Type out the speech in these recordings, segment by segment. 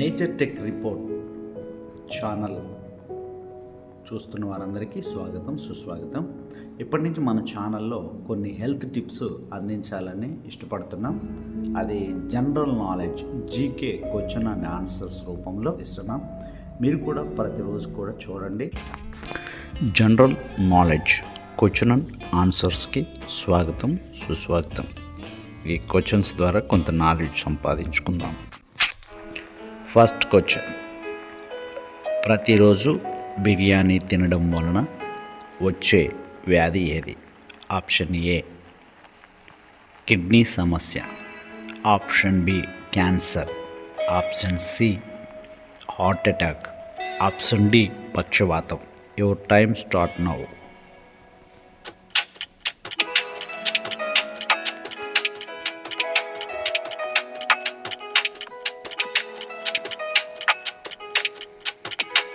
Nature tech report channel చూస్తున్న వారందరికీ స్వాగతం సుస్వాగతం. ఇప్పటి నుంచి మన ఛానల్లో కొన్ని హెల్త్ టిప్స్ అందించాలని ఇష్టపడుతున్నాం. అది general knowledge GK question and answers రూపంలో ఇస్తున్నాం. మీరు కూడా ప్రతిరోజు కూడా చూడండి. జనరల్ నాలెడ్జ్ క్వశ్చన్ అండ్ ఆన్సర్స్కి స్వాగతం సుస్వాగతం. ఈ క్వశ్చన్స్ ద్వారా కొంత నాలెడ్జ్ సంపాదించుకుందాం. ఫస్ట్ క్వశ్చన్ ప్రతిరోజు బిర్యానీ తినడం వలన వచ్చే వ్యాధి ఏది? Option A. కిడ్నీ సమస్య. Option B cancer. Option C heart attack. Option D పక్షవాతం. Your time start now.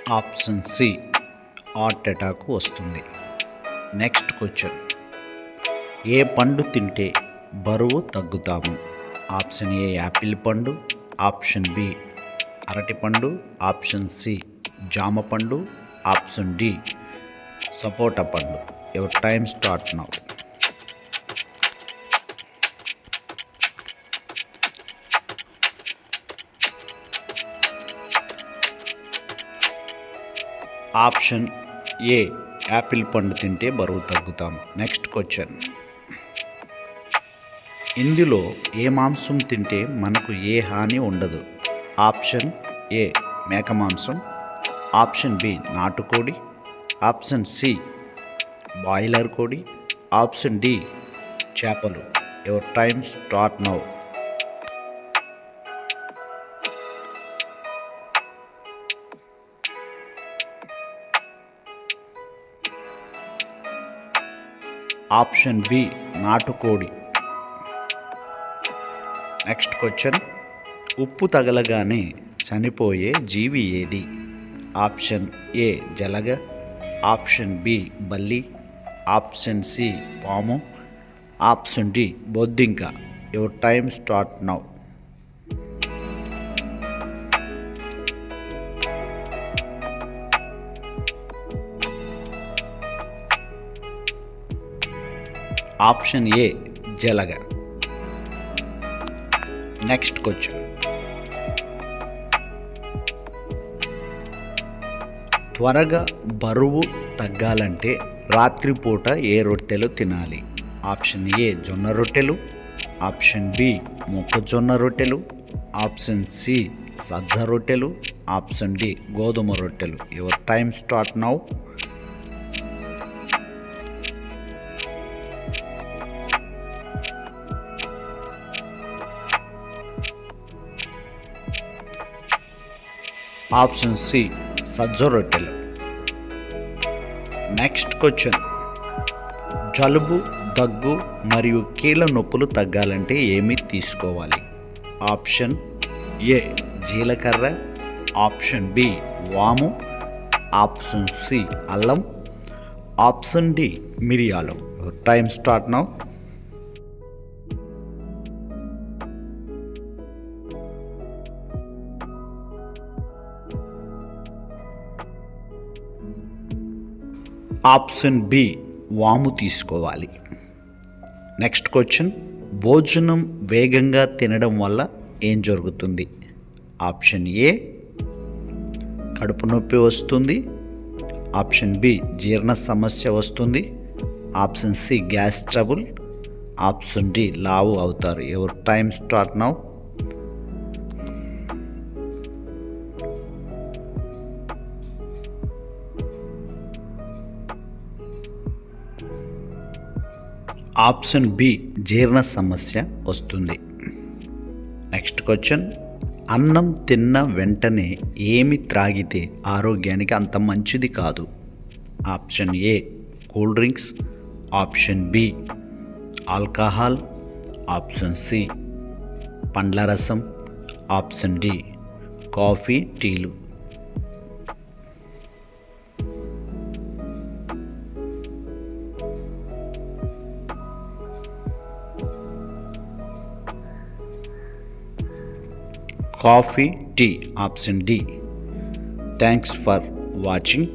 Option C heart attack వస్తుంది. Next question. ఏ పండు తింటే బరువు తగ్గుతాము? ఆప్షన్ ఏ యాపిల్ పండు. ఆప్షన్ బి అరటి పండు. ఆప్షన్ సి జామ పండు. ఆప్షన్ డి సపోటా పండు. Your time start now. Option A apple పండు తింటే బరువు తగ్గుతాం. Next question. ఇందులో ఏ మాంసం తింటే మనకు ఏ హాని ఉండదు? ఆప్షన్ ఏ మేక మాంసం. ఆప్షన్ బి నాటుకోడి. ఆప్షన్ సి బాయిలర్ కోడి. ఆప్షన్ డి చేపలు. Your time start now. Option B నాటుకోడి. Next question. ఉప్పు తగలగానే చనిపోయే జీవి ఏది? ఆప్షన్ ఏ జలగ ఆప్షన్ బి బల్లి ఆప్షన్ సి పాము option D బొద్దింక. Your time start now. Option A Jalagam. Next question. త్వరగా బరువు తగ్గాలంటే రాత్రిపూట ఏ రొట్టెలు తినాలి? ఆప్షన్ ఏ జొన్న రొట్టెలు ఆప్షన్ బి మొక్కజొన్న రొట్టెలు ఆప్షన్ సి సజ్జ రొట్టెలు ఆప్షన్ డి గోధుమ రొట్టెలు. Your time start now. Option C సజ్జ రొట్టెలు. Next question. జలుబు దగ్గు మరియు కీళ్ళ నొప్పులు తగ్గాలంటే ఏమి తీసుకోవాలి? ఆప్షన్ ఏ జీలకర్ర. ఆప్షన్ బి వాము. ఆప్షన్ సి అల్లం. ఆప్షన్ డి మిరియాలు. Time start now. Option B వాము తీసుకోవాలి. నెక్స్ట్ క్వశ్చన్ భోజనం వేగంగా తినడం వల్ల ఏం జరుగుతుంది? ఆప్షన్ ఏ కడుపు నొప్పి వస్తుంది. ఆప్షన్ బి జీర్ణ సమస్య వస్తుంది. Option C gas trouble. Option D లావు అవుతారు. Your time start now option B జీర్ణ సమస్య వస్తుంది. Next question. అన్నం తిన్న వెంటనే ఏమి త్రాగితే ఆరోగ్యానికి అంత మంచిది కాదు? Option A cool drinks. Option B alcohol. Option C పండ్ల రసం. ఆప్షన్ డి కాఫీ టీలు. Coffee tea option D. Thanks for watching.